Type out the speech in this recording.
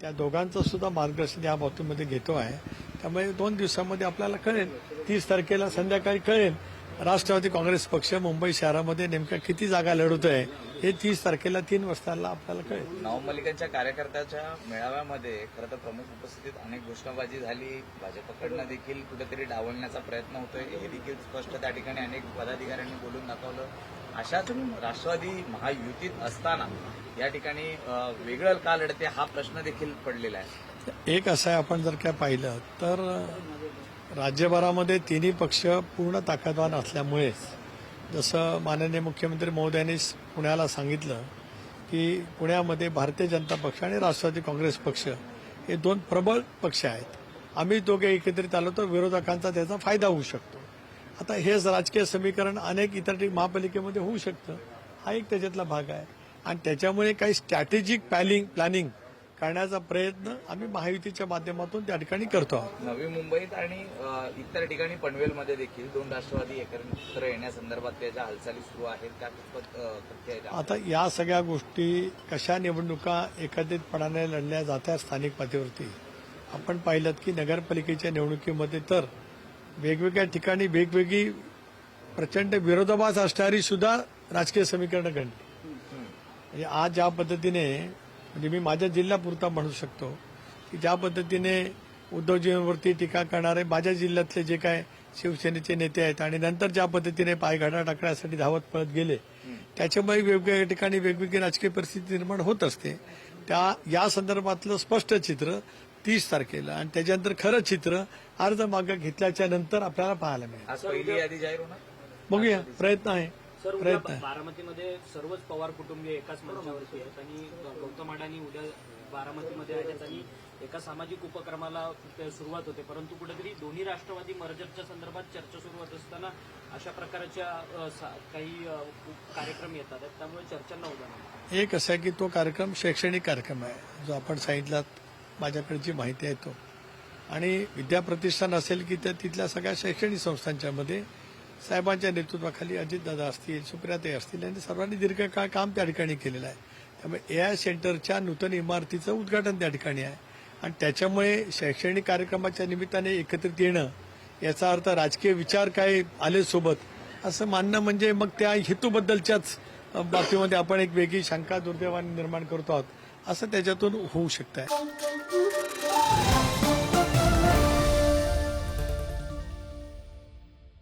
त्या दोघांचं सुद्धा मार्गदर्शन या बाबतीमध्ये घेतो आहे. त्यामुळे दोन दिवसांमध्ये आपल्याला कळेल. तीस तारखेला संध्याकाळी कळेल. राष्ट्रवादी काँग्रेस पक्ष मुंबई शहरामध्ये नेमक्या किती जागा लढवत आहे हे तीस तारखेला तीन वाजताला आपल्याला कळेल. नवमल्लिकांच्या कार्यकर्त्याच्या मेळाव्यामध्ये खरं तर प्रमुख उपस्थितीत अनेक घोषणाबाजी झाली. भाजपकडनं देखील कुठेतरी डावलण्याचा प्रयत्न होतोय. हे देखील स्पष्ट त्या ठिकाणी अनेक पदाधिकाऱ्यांनी बोलून दाखवलं. अशाच राष्ट्रवादी महायुतीत असताना या ठिकाणी वेगळं का लढते हा प्रश्न देखील पडलेला आहे. एक असं आहे आपण जर काय पाहिलं तर राज्यभरामध्ये तिन्ही पक्ष पूर्ण ताकदवान असल्यामुळेच जसं माननीय मुख्यमंत्री महोदयांनी पुण्याला सांगितलं की पुण्यामध्ये भारतीय जनता पक्ष आणि राष्ट्रवादी काँग्रेस पक्ष हे दोन प्रबळ पक्ष आहेत. आम्ही दोघे एकत्रित आलो तर विरोधकांचा त्याचा फायदा होऊ शकतो. आता हेच राजकीय समीकरण अनेक इतर महापालिकेमध्ये होऊ शकतं. हा एक त्याच्यातला भाग आहे. आणि त्याच्यामुळे काही स्ट्रॅटेजिक प्लॅनिंग प्लॅनिंग करण्याचा प्रयत्न आम्ही महायुतीच्या माध्यमातून त्या ठिकाणी करतो आहोत. नवी मुंबईत आणि इतर ठिकाणी पनवेलमध्ये देखील दोन राष्ट्रवादी एकत्र येण्यासंदर्भात त्याच्या हालचाली सुरू आहेत त्या आता या सगळ्या गोष्टी कशा निवडणुका एकत्रितपणाने लढल्या जात्या स्थानिक पातळीवरती? आपण पाहिलं की नगरपालिकेच्या निवडणुकीमध्ये तर वेगवेगळ्या ठिकाणी वेगवेगळी प्रचंड विरोधाभास असणारी सुद्धा राजकीय समीकरणं घडली. म्हणजे आज ज्या पद्धतीने म्हणजे मी माझ्या जिल्ह्यापुरता म्हणू शकतो की ज्या पद्धतीने उद्धवजींवरती टीका करणारे माझ्या जिल्ह्यातले जे काय शिवसेनेचे नेते आहेत आणि नंतर ज्या पद्धतीने पायघाटा टाकण्यासाठी धावत पळत गेले त्याच्यामुळे वेगवेगळ्या ठिकाणी वेगवेगळी राजकीय परिस्थिती निर्माण होत असते. त्या या संदर्भातलं स्पष्ट चित्र तीस तारखेला. आणि त्याच्यानंतर खरं चित्र अर्ज मागं घेतल्याच्या नंतर आपल्याला पाहायला मिळेल. आज पहिली यादी जाहीर होणार? बघूया. प्रयत्न आहे. सर उद्या प्रयत्न आहे. बारामतीमध्ये सर्वच पवार कुटुंबीय एकाच मंचावरती आहेत आणि गौतम अडाणी उद्या बारामतीमध्ये आहेत आणि एका सामाजिक उपक्रमाला ते सुरुवात होते. परंतु कुठेतरी दोन्ही राष्ट्रवादी मर्जरच्या संदर्भात चर्चा सुरू होत असताना अशा प्रकारच्या अ, सा- काही अ, कार्यक्रम येतात. आहेत. त्यामुळे चर्चांना उदाहरण. एक असं आहे की तो कार्यक्रम शैक्षणिक कार्यक्रम आहे. जो आपण सांगितला माझ्याकडे जी माहिती आहे तो. आणि विद्याप्रतिष्ठान असेल की त्या तिथल्या सगळ्या शैक्षणिक संस्थांच्यामध्ये साहेबांच्या नेतृत्वाखाली अजितदादा असतील सुप्रियाताई असतील यांनी सर्वांनी दीर्घकाळ काम त्या ठिकाणी केलेलं आहे. त्यामुळे ए आय सेंटरच्या नूतन इमारतीचं उद्घाटन त्या ठिकाणी आहे. आणि त्याच्यामुळे शैक्षणिक कार्यक्रमाच्या निमित्ताने एकत्रित येणं याचा अर्थ राजकीय विचार काय आले सोबत असं मानणं म्हणजे मग त्या हेतूबद्दलच्याच बाबतीमध्ये आपण एक वेगळी शंका दुर्दैवाने निर्माण करतो आहोत. असं त्याच्यातून होऊ शकतं